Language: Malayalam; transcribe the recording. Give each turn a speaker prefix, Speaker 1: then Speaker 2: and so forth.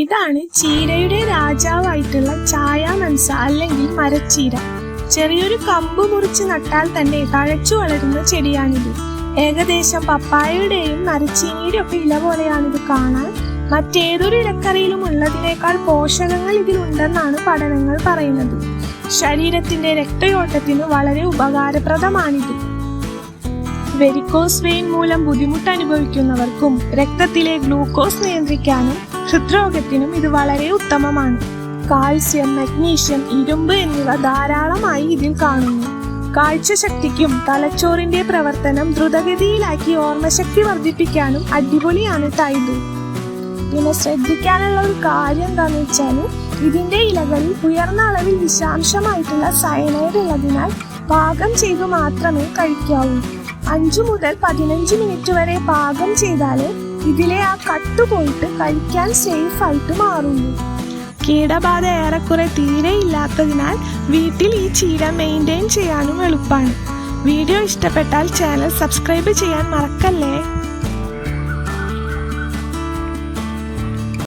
Speaker 1: ഇതാണ് ചീരയുടെ രാജാവായിട്ടുള്ള ചായ മൻസ അല്ലെങ്കിൽ മരച്ചീര. ചെറിയൊരു കമ്പ് മുറിച്ച് നട്ടാൽ തന്നെ തഴച്ചു വളരുന്ന ചെടിയാണിത്. ഏകദേശം പപ്പായയുടെയും മരച്ചീനിയുടെ ഒക്കെ ഇല പോലെയാണിത് കാണാൻ. മറ്റേതൊരു ഇടക്കറിയിലും ഉള്ളതിനേക്കാൾ പോഷകങ്ങൾ ഇതിലുണ്ടെന്നാണ് പഠനങ്ങൾ പറയുന്നത്. ശരീരത്തിന്റെ രക്തയോട്ടത്തിന് വളരെ ഉപകാരപ്രദമാണിത്. വെരിക്കോസ് വെയിൻ മൂലം ബുദ്ധിമുട്ട് അനുഭവിക്കുന്നവർക്കും രക്തത്തിലെ ഗ്ലൂക്കോസ് നിയന്ത്രിക്കാനും ഹൃദ്രോഗത്തിനും ഇത് വളരെ ഉത്തമമാണ്. കാൽസ്യം മഗ്നീഷ്യം ഇരുമ്പ് എന്നിവ ധാരാളമായി ഇതിൽ കാണുന്നു. കാഴ്ചശക്തിക്കും തലച്ചോറിന്റെ പ്രവർത്തനം ദ്രുതഗതിയിലാക്കി ഓർമ്മശക്തി വർദ്ധിപ്പിക്കാനും അടിപൊളിയാണ് തൈതു. പിന്നെ ശ്രദ്ധിക്കാനുള്ള ഒരു കാര്യം എന്താണെന്ന് വെച്ചാൽ ഇതിന്റെ ഇലകളിൽ ഉയർന്ന അളവിൽ വിഷാംശമായിട്ടുള്ള സയനൈഡ് ഉള്ളതിനാൽ പാകം ചെയ്തു മാത്രമേ കഴിക്കാവൂ. അഞ്ചു മുതൽ പതിനഞ്ച് മിനിറ്റ് വരെ പാകം ചെയ്താൽ ഇതിലെ ആ കട്ട് പോയിട്ട് കഴിക്കാൻ സേഫ് ആയിട്ട് മാറുന്നു. കീടബാധ ഏറെക്കുറെ തീരെ ഇല്ലാത്തതിനാൽ വീട്ടിൽ ഈ ചീര മെയിന്റെയിൻ ചെയ്യാനും എളുപ്പമാണ് വീഡിയോ ഇഷ്ടപ്പെട്ടാൽ ചാനൽ സബ്സ്ക്രൈബ് ചെയ്യാൻ മറക്കല്ലേ?